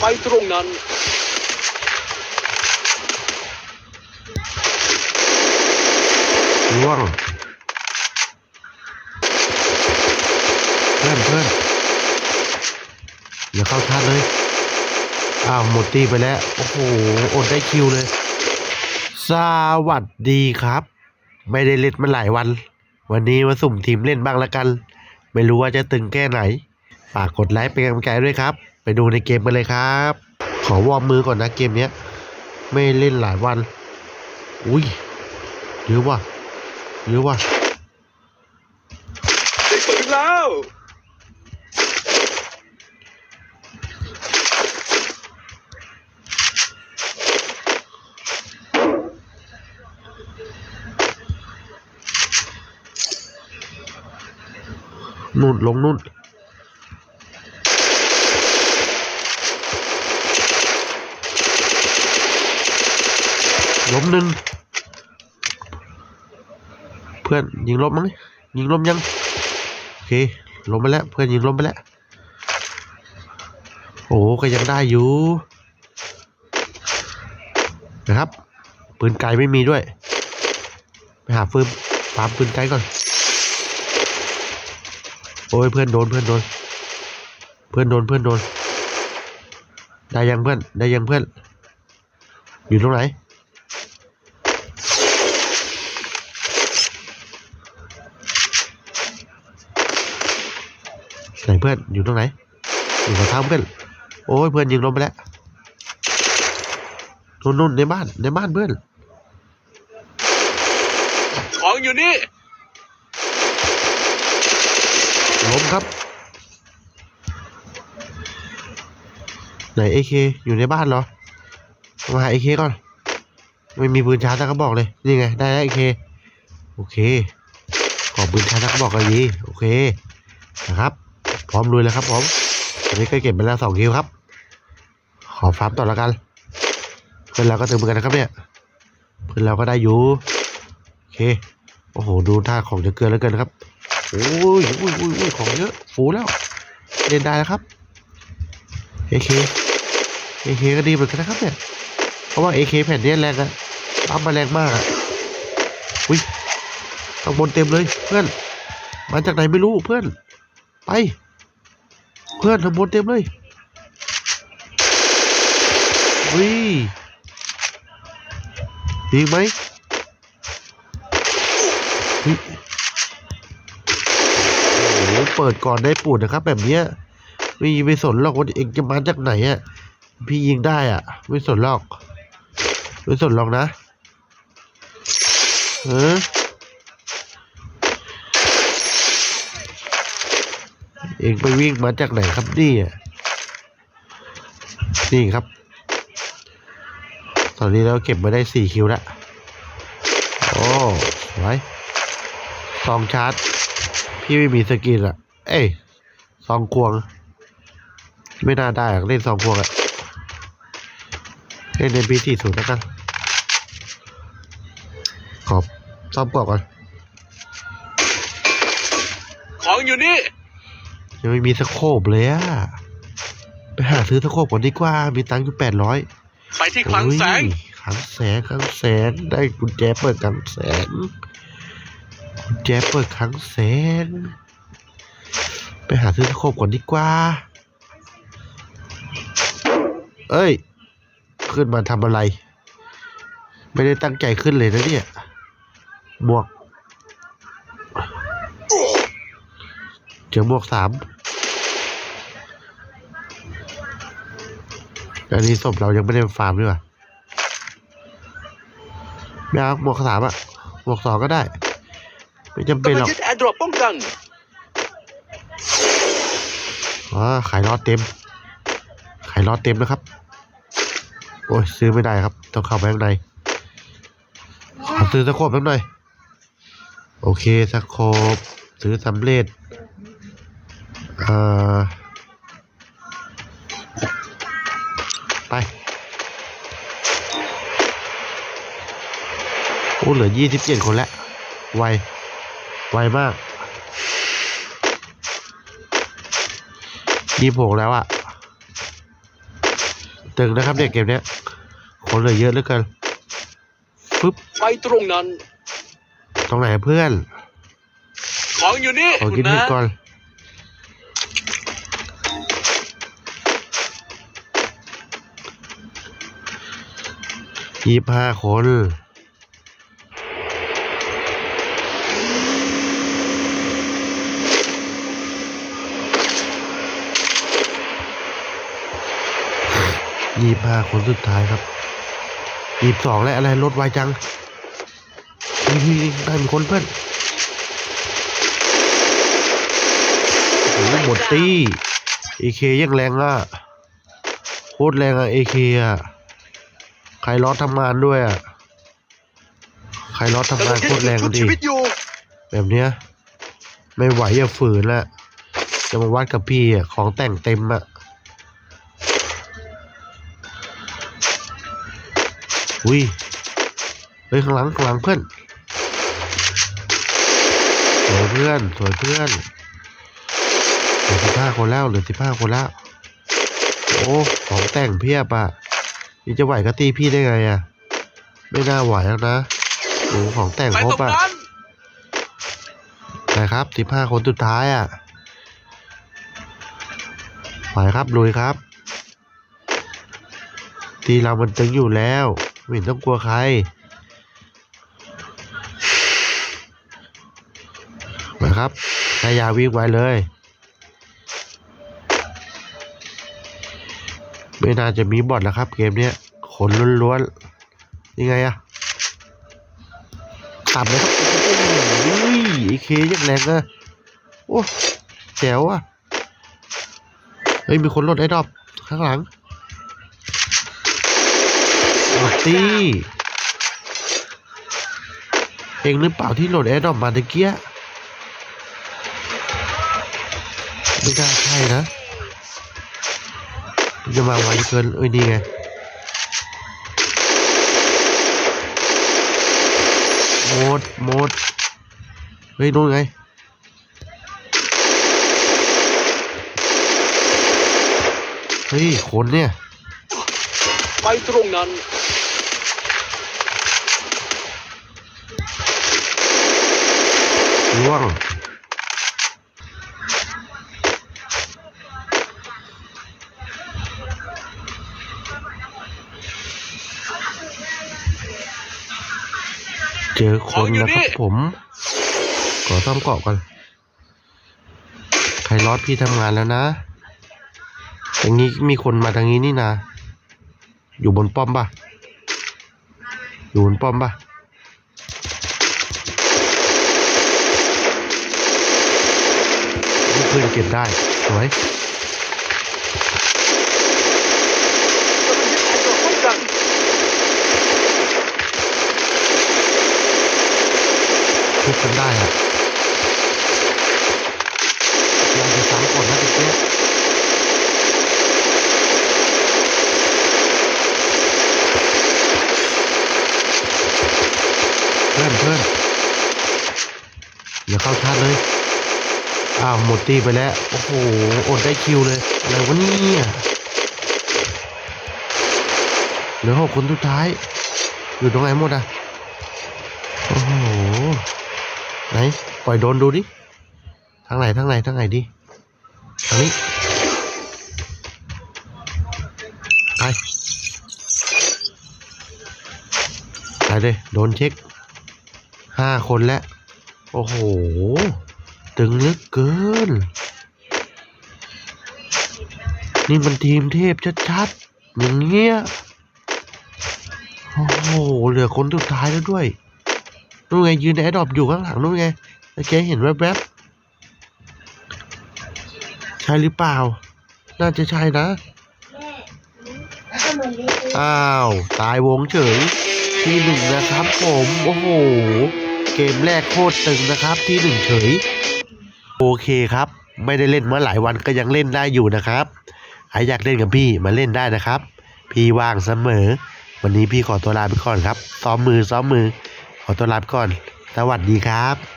ไปตรงนั้น ล่วงเพื่อนเพื่อนอย่าเข้าชาร์จเลย อ้าวหมดตีไปแล้ว โอ้โห อดได้คิวเลย สวัสดีครับ ไม่ได้เล่นมาหลายวัน วันนี้มาสุ่มทีมเล่นบ้างละกัน ไม่รู้ว่าจะตึงแค่ไหน ฝากกดไลค์เป็นกำลังใจด้วยครับ ไปดูในเกมกันเลยครับ ขอวอร์มมือก่อนนะเกมเนี้ย ไม่เล่นหลายวัน อุ้ยหรือว่าหรือว่าได้ปืนแล้วนู่นลงนู่น ล้มหนึ่งเพื่อนยิงล้มมั้งยิงล้มยังโอเคล้มไปแล้วเพื่อนยิงล้มไปแล้วโอ้ก็ยังได้อยู่นะครับปืนไกลไม่มีด้วย ไปหาฟืนฟาร์มปืนไกลก่อน โอ้ยเพื่อนโดนเพื่อนโดน เพื่อนโดนเพื่อนโดน ได้ยังเพื่อนได้ยังเพื่อน อยู่ตรงไหน เพื่อนอยู่ตรงไหนอยู่กับเท้าเพื่อนโอ้ยเพื่อนยิงลงไปแล้วนู่นนู่นในบ้านในบ้านเพื่อน ของอยู่นี่ล้มครับไหนเอเคอยู่ในบ้านเหรอมาหาเอเคก่อน ไม่มีปืนชาร์จสักกระบอกเลย นี่ไง ได้แล้วเอเคโอเค ขอปืนชาร์จสักกระบอกกันดีโอเคนะครับ พร้อมลุยแล้วครับผมตอนนี้ก็เก็บไปแล้วสองคิวครับ ขอฟาร์มต่อแล้วกัน เพื่อนเราก็ตึงเหมือนกันนะครับเนี่ย เพื่อนเราก็ได้อยู่ โอเค โอ้โห ดูท่าของจะเกินแล้วเกินครับ โอ้ยโอ้ยโอ้ยโอ้ยของเยอะ ฟูแล้วเล่นได้แล้วครับเอเคเอเคก็ดีเหมือนกันนะครับเนี่ย เพราะว่าเอเคแผ่นนี้แรงอะปั๊มมาแรงมากอะอุ้ยข้างบนเต็มเลยเพื่อน มาจากไหนไม่รู้เพื่อน ไป พื่อนข้างบนเต็มเลยอุ้ยดีไหมโอ้โหเปิดก่อนได้ปูดนะครับ แบบเนี้ยไม่ไม่สนหรอกว่าเองจะมาจากไหนอะ พี่ยิงได้อะ ไม่สนหรอก ไม่สนหรอกนะ เออ เองไปวิ่งมาจากไหนครับนี่อะนี่ครับ ตอนนี้เราเก็บมาได้สี่คิวแล้ว โอ้สวยสองชาร์จ พี่ไม่มีสกินอะเอ้ยซองควง ไม่น่าได้อะเล่นซองควงอะเล่นในปีสี่ศูนย์แล้วกันขอบซ่อมกรอบก่อนของอยู่นี่ ยังไม่มีสโคบเลยอะไปหาซื้อสโคบก่อนดีกว่า มีตังค์อยู่แปดร้อยไปที่คลังแสงคลังแสงคลังแสงได้กุญแจเปิดคลังแสงกุญแจเปิดคลังแสงไปหาซื้อสโคบก่อนดีกว่า เอ้ย ขึ้นมาทำอะไร ไม่ได้ตั้งใจขึ้นเลยนะเนี่ยบวก เจอบวกสาม อันนี้ศพเรายังไม่ได้ฟาร์มด้วยว่ะไม่เอาบวกสามอะบวกสองก็ได้ ไม่จำเป็นกำหรลัองกยึดแอร์ดรอปป้องกันอ๋อขายรอดเต็ม ขายรอดเต็มนะครับ โอ้ยซื้อไม่ได้ครับ ต้องเข้าไปข้างในขอซื้อสโคบสักหน่อย โอเคสโคบซื้อสำเร็จ เอ่อ ไปโอ้เหลือยี่สิบเจ็ดคนแล้ว ไว ไวมากยี่สิบหกแล้วอะตึงนะครับเนี่ยเกมเนี้ย คนเหลือเยอะเหลือเกินปึ๊บไปตรงนั้น ตรงไหนเพื่อน ของอยู่นี่ขอคุกิณนนะนิดก่อน ยี่ห้าคน ยี่ห้าคนสุดท้ายครับยี่สองและอะไรลดไวจังนี่นี่นี่ได้มีคนเพื่อนโอ้โหหมดตี้เอเคยังแรงอะ โคตรแรงอะเอเคอะ ใครล้อทำงานด้วยอะ ใครล้อทำงานโคตรแรงชุบดิชีวิตอยู่แบบเนี้ย ไม่ไหวอย่าฝืนละจะมาวัดกับพี่อะของแต่งเต็มอะอุ้ยเฮ้ยข้างหลังข้างหลังเพื่อนสวยเพื่อนสวยเพื่อนเหลือสิบห้าคนแล้วเหลือสิบห้าคนแล้ว โอ้ ของแต่งเพียบอะ นี่จะไหวกับตีพี่ได้ไงอะ ไม่น่าไหวแล้วนะโอ้ของแต่งไปครตบรงอะนั้นนะครับสิบห้าคนสุดท้ายอะไหวครับลุยครับทีเรามันตึงอยู่แล้วไม่เห็นต้องกลัวใครมาครับชายาวิ่งไวเลย ไม่น่าจะมีบอทแล้วครับ เกมเนี้ยขนล้วนๆยังไงอะขับเลยครับโอ้ยไอเคยังแรงอะโอ้แจ๋วอะเฮ้ยมีคนรถไอ้ดอบข้างหลังตี้เองหรือเปล่าที่โหลดแอร์ดอปมาตะเกียไม่น่าใช่นะ จะมาไวเกินเอ้ยนี่ไงหมดหมดเฮ้ยนู่นไงเฮ้ยคนเนี่ย ไปตรงนั้นล่วง เจอคนนะครับผม ขอซ่อมเกาะก่อนใครรอดพี่ทำงานแล้วนะทางนี้มีคนมาทางนี้นี่นะ อยู่บนป้อมปะอยู่บนป้อมปะนี่เพื่อนเก็บได้ สวย กำลังยึดไอ้ตัวป้องกัน ทุบกันได้อะเราจะซ้ำก่อนนะตะเกียบเพื่อนเพื่อนอย่าเข้าชาร์จเลย อ้าวหมดตีไปแล้ว โอ้โห อดได้คิวเลย อะไรวะเนี่ยเหลือหกคนสุดท้าย อยู่ตรงไหนหมดอะ โอ้โห ปล่อยโดนดูดิทางไหนทางไหนทางไหนดิทางนี้ไปไปเลยโดนเช็คห้าคนแล้ว โอ้โห ตึงเหลือเกิน นี่มันทีมเทพชัดๆอย่างเงี้ย โอ้โห เหลือคนสุดท้ายแล้วด้วย นู่นไงยืนแอดดอปอยู่ข้างหลังนู่นไงเมื่อกี้เห็นแวบๆใช่หรือเปล่า น่าจะใช่นะ อ้าว ตายวงเฉย ที่หนึ่งนะครับผม โอ้โห เกมแรกโคตรตึงนะครับที่หนึ่งเฉย โอเคครับ ไม่ได้เล่นมาหลายวันก็ยังเล่นได้อยู่นะครับใครอยากเล่นกับพี่มาเล่นได้นะครับ พี่ว่างเสมอ วันนี้พี่ขอตัวลาไปก่อนครับ ซ้อมมือซ้อมมือ ขอตัวลาไปก่อน สวัสดีครับ